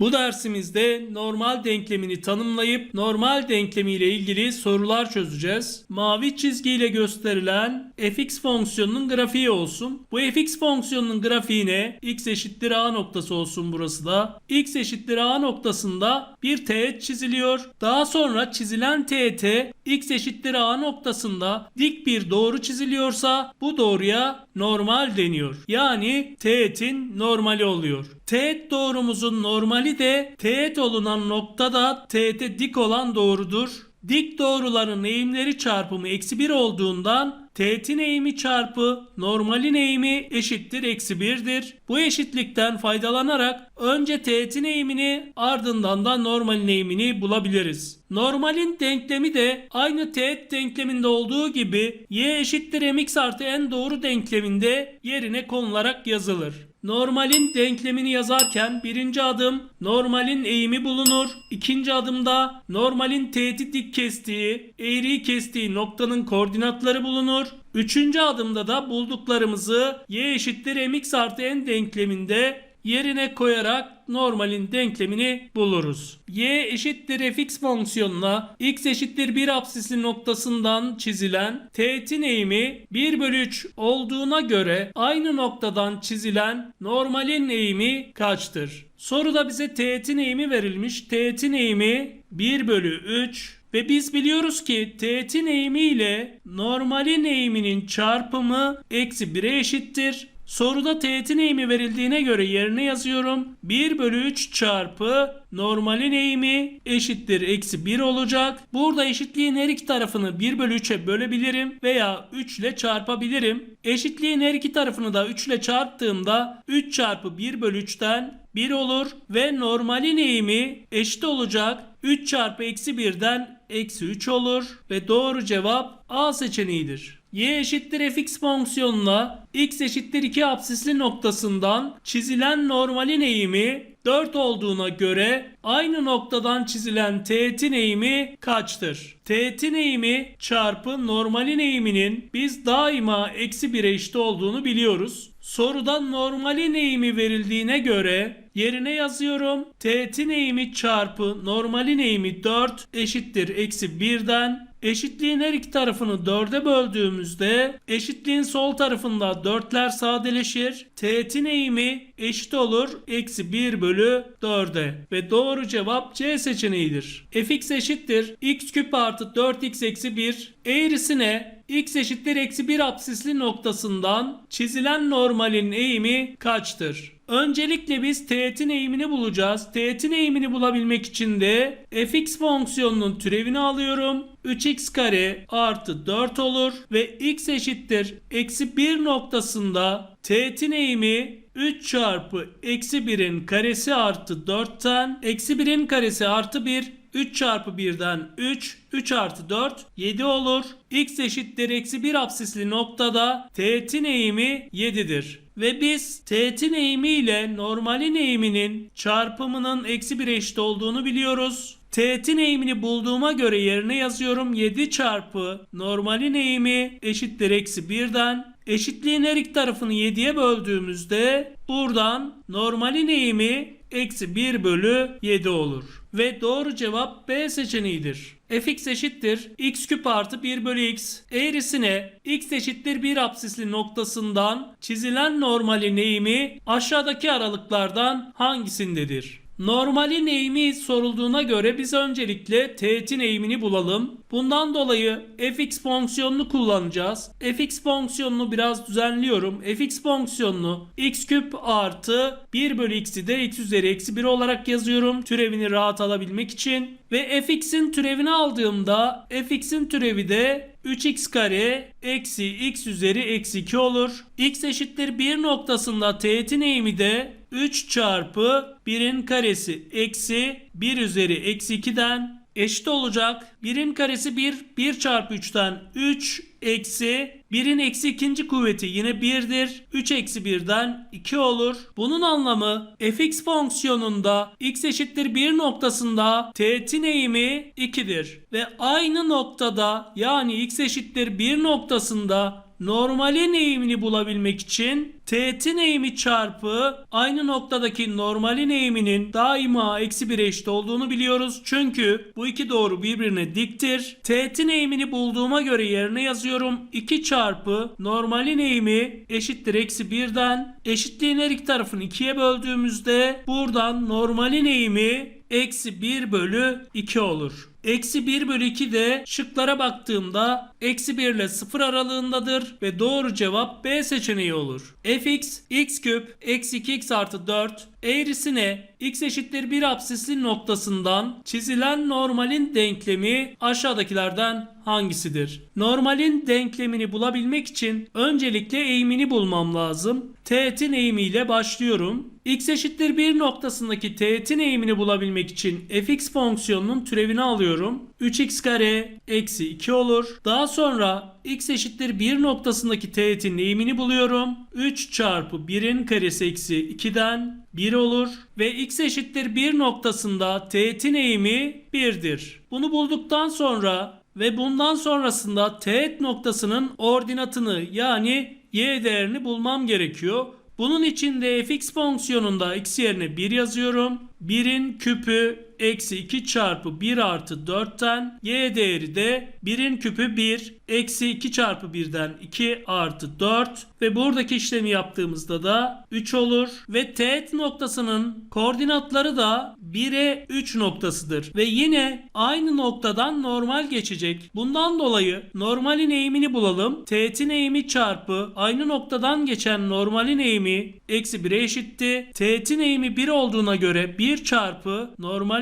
Bu dersimizde normal denklemini tanımlayıp normal denklemi ile ilgili sorular çözeceğiz. Mavi çizgiyle gösterilen fx fonksiyonunun grafiği olsun. Bu fx fonksiyonunun grafiğine x eşittir a noktası olsun burası da. x eşittir a noktasında bir teğet çiziliyor. Daha sonra çizilen teğete x eşittir a noktasında dik bir doğru çiziliyorsa bu doğruya normal deniyor. Yani teğetin normali oluyor. Teğet doğrumuzun normali de teğet olunan noktada teğete dik olan doğrudur. Dik doğruların eğimleri çarpımı eksi 1 olduğundan teğetin eğimi çarpı normalin eğimi eşittir eksi 1'dir. Bu eşitlikten faydalanarak önce teğetin eğimini ardından da normalin eğimini bulabiliriz. Normalin denklemi de aynı teğet denkleminde olduğu gibi y eşittir mx artı n doğru denkleminde yerine konularak yazılır. Normalin denklemini yazarken birinci adım normalin eğimi bulunur. İkinci adımda normalin teğeti dik kestiği, eğriyi kestiği noktanın koordinatları bulunur. Üçüncü adımda da bulduklarımızı y eşittir mx artı n denkleminde yerine koyarak normalin denklemini buluruz. y eşittir fx fonksiyonuna x eşittir 1 absisli noktasından çizilen teğetin eğimi 1 bölü 3 olduğuna göre aynı noktadan çizilen normalin eğimi kaçtır? Soruda bize teğetin eğimi verilmiş. Teğetin eğimi 1 bölü 3 ve biz biliyoruz ki teğetin eğimi ile normalin eğiminin çarpımı eksi 1'e eşittir. Soruda teğetin eğimi verildiğine göre yerine yazıyorum. 1 bölü 3 çarpı normalin eğimi eşittir eksi 1 olacak. Burada eşitliğin her iki tarafını 1 bölü 3'e bölebilirim veya 3 ile çarpabilirim. Eşitliğin her iki tarafını da 3 ile çarptığımda 3 çarpı 1 bölü 3'ten 1 olur ve normalin eğimi eşit olacak. 3 çarpı eksi 1'den eksi 3 olur ve doğru cevap A seçeneğidir. Y eşittir fx fonksiyonuna x eşittir 2 absisli noktasından çizilen normalin eğimi 4 olduğuna göre aynı noktadan çizilen teğetin eğimi kaçtır? Teğetin eğimi çarpı normalin eğiminin biz daima eksi 1'e eşit olduğunu biliyoruz. Soruda normalin eğimi verildiğine göre yerine yazıyorum. Teğetin eğimi çarpı normalin eğimi 4 eşittir eksi 1'den Eşitliğin her iki tarafını 4'e böldüğümüzde eşitliğin sol tarafında 4'ler sadeleşir. Teğetin eğimi eşit olur. Eksi 1 bölü 4'e. Ve doğru cevap C seçeneğidir. fx eşittir. x küp artı 4x eksi 1 eğrisine x eşittir eksi 1 absisli noktasından çizilen normalin eğimi kaçtır? Öncelikle biz teğetin eğimini bulacağız. Teğetin eğimini bulabilmek için de fx fonksiyonunun türevini alıyorum. 3x kare artı 4 olur ve x eşittir eksi 1 noktasında teğetin eğimi 3 çarpı eksi 1'in karesi artı 4'ten eksi 1'in karesi artı 1 3 çarpı 1'den 3, 3 artı 4, 7 olur. x eşittir eksi 1 absisli noktada teğetin eğimi 7'dir. Ve biz teğetin eğimi ile normalin eğiminin çarpımının eksi 1 eşit olduğunu biliyoruz. Teğetin eğimini bulduğuma göre yerine yazıyorum 7 çarpı normalin eğimi eşittir eksi 1'den. Eşitliğin her iki tarafını 7'ye böldüğümüzde buradan normalin eğimi eksi 1 bölü 7 olur. Ve doğru cevap B seçeneğidir. fx eşittir x küp artı 1 bölü x eğrisine x eşittir 1 absisli noktasından çizilen normalin eğimi aşağıdaki aralıklardan hangisindedir? Normalin eğimi sorulduğuna göre biz öncelikle teğetin eğimini bulalım. Bundan dolayı fx fonksiyonunu kullanacağız. fx fonksiyonunu biraz düzenliyorum. fx fonksiyonunu x küp artı 1 bölü x'i de x üzeri eksi 1 olarak yazıyorum. Türevini rahat alabilmek için. Ve fx'in türevini aldığımda fx'in türevi de 3x kare eksi x üzeri eksi 2 olur. x eşittir 1 noktasında teğetin eğimi de 3 çarpı 1'in karesi eksi 1 üzeri eksi 2'den eşit olacak. 1'in karesi 1, 1 çarpı 3'ten 3 eksi 1'in eksi ikinci kuvveti yine 1'dir. 3 eksi 1'den 2 olur. Bunun anlamı fx fonksiyonunda x eşittir 1 noktasında teğetin eğimi 2'dir. Ve aynı noktada yani x eşittir 1 noktasında normalin eğimini bulabilmek için teğetin eğimi çarpı aynı noktadaki normalin eğiminin daima eksi 1'e eşit olduğunu biliyoruz. Çünkü bu iki doğru birbirine diktir. Teğetin eğimini bulduğuma göre yerine yazıyorum. 2 çarpı normalin eğimi eşittir eksi 1'den. Eşitliğin her iki tarafını 2'ye böldüğümüzde buradan normalin eğimi eksi 1 bölü 2 olur. Eksi 1 bölü 2 de şıklara baktığımda eksi 1 ile 0 aralığındadır ve doğru cevap B seçeneği olur. fx x küp eksi 2x artı 4 eğrisine x eşittir 1 absisli noktasından çizilen normalin denklemi aşağıdakilerden hangisidir? Normalin denklemini bulabilmek için öncelikle eğimini bulmam lazım. Teğetin eğimiyle başlıyorum. x eşittir 1 noktasındaki teğetin eğimini bulabilmek için fx fonksiyonunun türevini alıyorum. 3x kare eksi 2 olur. Daha sonra x eşittir 1 noktasındaki teğetin eğimini buluyorum. 3 çarpı 1'in karesi eksi 2'den 1 olur. Ve x eşittir 1 noktasında teğetin eğimi 1'dir. Bunu bulduktan sonra ve bundan sonrasında teğet noktasının ordinatını yani y değerini bulmam gerekiyor. Bunun için de fx fonksiyonunda x yerine 1 yazıyorum. 1'in küpü eksi 2 çarpı 1 artı 4'ten y değeri de 1'in küpü 1 eksi 2 çarpı 1'den 2 artı 4 ve buradaki işlemi yaptığımızda da 3 olur ve teğet noktasının koordinatları da 1'e 3 noktasıdır ve yine aynı noktadan normal geçecek. Bundan dolayı normalin eğimini bulalım. Teğetin eğimi çarpı aynı noktadan geçen normalin eğimi eksi 1'e eşitti. Teğetin eğimi 1 olduğuna göre 1 çarpı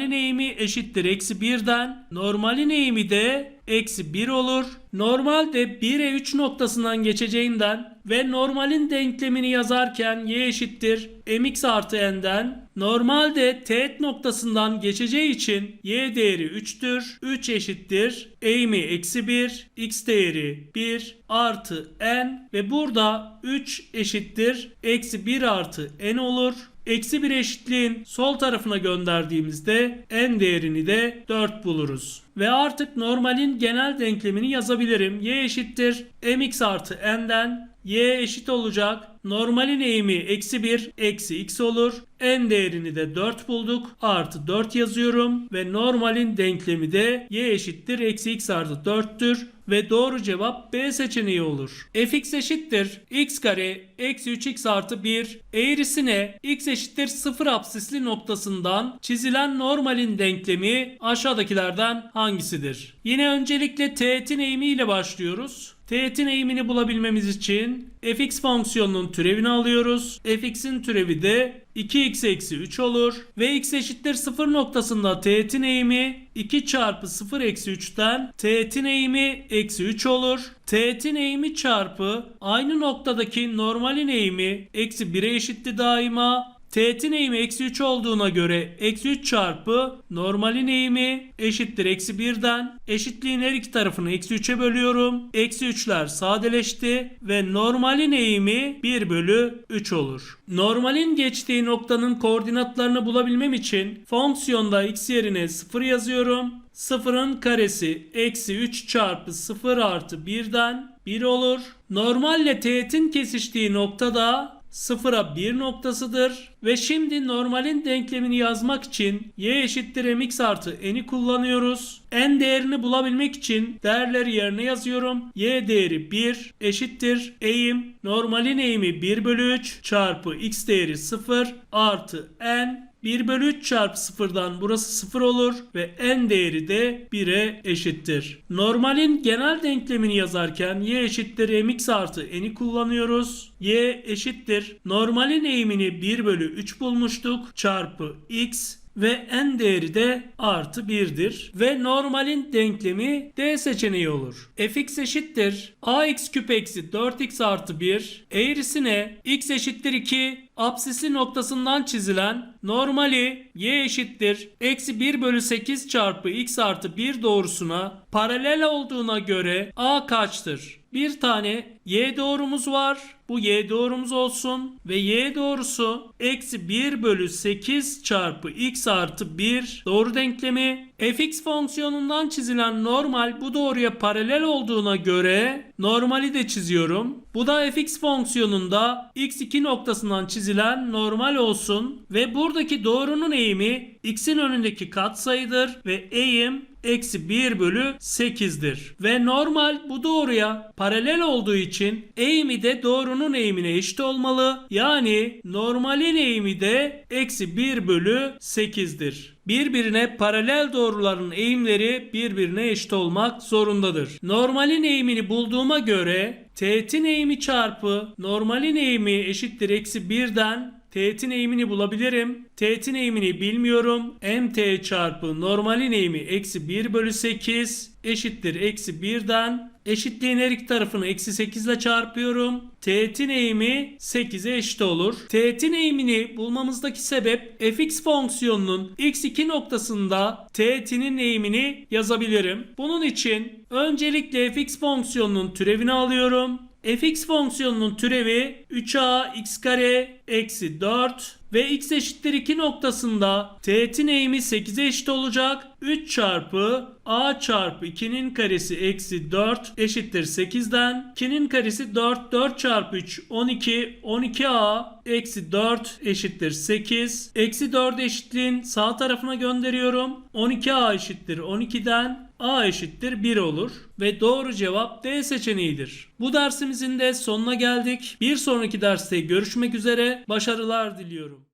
normalin eğimi eşittir eksi 1'den. Normalin eğimi de eksi 1 olur. Normalde 1'e 3 noktasından geçeceğinden ve normalin denklemini yazarken y eşittir mx artı n'den normalde teğet noktasından geçeceği için y değeri 3'tür. 3 eşittir eğimi eksi 1 x değeri 1 artı n ve burada 3 eşittir eksi 1 artı n olur. Eksi bir eşitliğin sol tarafına gönderdiğimizde n değerini de 4 buluruz. Ve artık normalin genel denklemini yazabilirim. y eşittir mx artı n'den y eşit olacak. Normalin eğimi eksi 1 eksi x olur. n değerini de 4 bulduk. Artı 4 yazıyorum. Ve normalin denklemi de y eşittir eksi x artı 4'tür. Ve doğru cevap B seçeneği olur. fx eşittir x kare eksi 3x artı 1 eğrisine x eşittir 0 absisli noktasından çizilen normalin denklemi aşağıdakilerden hangisidir? Yine öncelikle teğetin eğimi ile başlıyoruz. Teğetin eğimini bulabilmemiz için fx fonksiyonunun türevini alıyoruz. fx'in türevi de 2x eksi 3 olur. Ve x eşittir 0 noktasında teğetin eğimi 2 çarpı 0 eksi 3'ten teğetin eğimi eksi 3 olur. Teğetin eğimi çarpı aynı noktadaki normalin eğimi eksi 1'e eşitti daima. Teğetin eğimi eksi 3 olduğuna göre eksi 3 çarpı normalin eğimi eşittir eksi 1'den. Eşitliğin her iki tarafını eksi 3'e bölüyorum. Eksi 3'ler sadeleşti ve normalin eğimi 1 bölü 3 olur. Normalin geçtiği noktanın koordinatlarını bulabilmem için fonksiyonda x yerine 0 yazıyorum. 0'ın karesi eksi 3 çarpı 0 artı 1'den 1 olur. Normalle teğetin kesiştiği noktada sıfıra 1 noktasıdır. Ve şimdi normalin denklemini yazmak için y eşittir mx artı n'i kullanıyoruz. n değerini bulabilmek için değerleri yerine yazıyorum. y değeri 1 eşittir eğim. Normalin eğimi 1 bölü 3 çarpı x değeri 0 artı n 1 bölü 3 çarpı 0'dan burası 0 olur ve n değeri de 1'e eşittir. Normalin genel denklemini yazarken y eşittir mx artı n'i kullanıyoruz. y eşittir normalin eğimini 1 bölü 3 bulmuştuk çarpı x ve n değeri de artı 1'dir. Ve normalin denklemi D seçeneği olur. fx eşittir ax küp eksi 4x artı 1 eğrisine x eşittir 2 absisli noktasından çizilen normali y eşittir eksi 1 bölü 8 çarpı x artı 1 doğrusuna paralel olduğuna göre a kaçtır? Bir tane y doğrumuz var. Bu y doğrumuz olsun. Ve y doğrusu eksi 1 bölü 8 çarpı x artı 1 doğru denklemi. fx fonksiyonundan çizilen normal bu doğruya paralel olduğuna göre normali de çiziyorum. Bu da fx fonksiyonunda x2 noktasından çizilen normal olsun. Ve buradaki doğrunun eğimi x'in önündeki katsayıdır. Ve eğim eksi 1 bölü 8'dir. Ve normal bu doğruya paralel olduğu için eğimi de doğrunun eğimine eşit olmalı. Yani normalin eğimi de eksi 1 bölü 8'dir. Birbirine paralel doğruların eğimleri birbirine eşit olmak zorundadır. Normalin eğimini bulduğuma göre teğetin eğimi çarpı normalin eğimi eşittir eksi 1'den Teğetin eğimini bulabilirim. Teğetin eğimini bilmiyorum. mt çarpı normalin eğimi eksi 1 bölü 8 eşittir eksi 1'den. Eşitliğin her iki tarafını eksi 8 ile çarpıyorum. Teğetin eğimi 8'e eşit olur. Teğetin eğimini bulmamızdaki sebep fx fonksiyonunun x2 noktasında teğetinin eğimini yazabilirim. Bunun için öncelikle fx fonksiyonunun türevini alıyorum fx fonksiyonunun türevi 3a x kare eksi 4 ve x eşittir 2 noktasında teğetin eğimi 8'e eşit olacak. 3 çarpı a çarpı 2'nin karesi eksi 4 eşittir 8'den. 2'nin karesi 4. 4 çarpı 3 12. 12a eksi 4 eşittir 8. Eksi 4 eşitliğin sağ tarafına gönderiyorum. 12a eşittir 12'den. A eşittir 1 olur ve doğru cevap D seçeneğidir. Bu dersimizin de sonuna geldik. Bir sonraki derste görüşmek üzere. Başarılar diliyorum.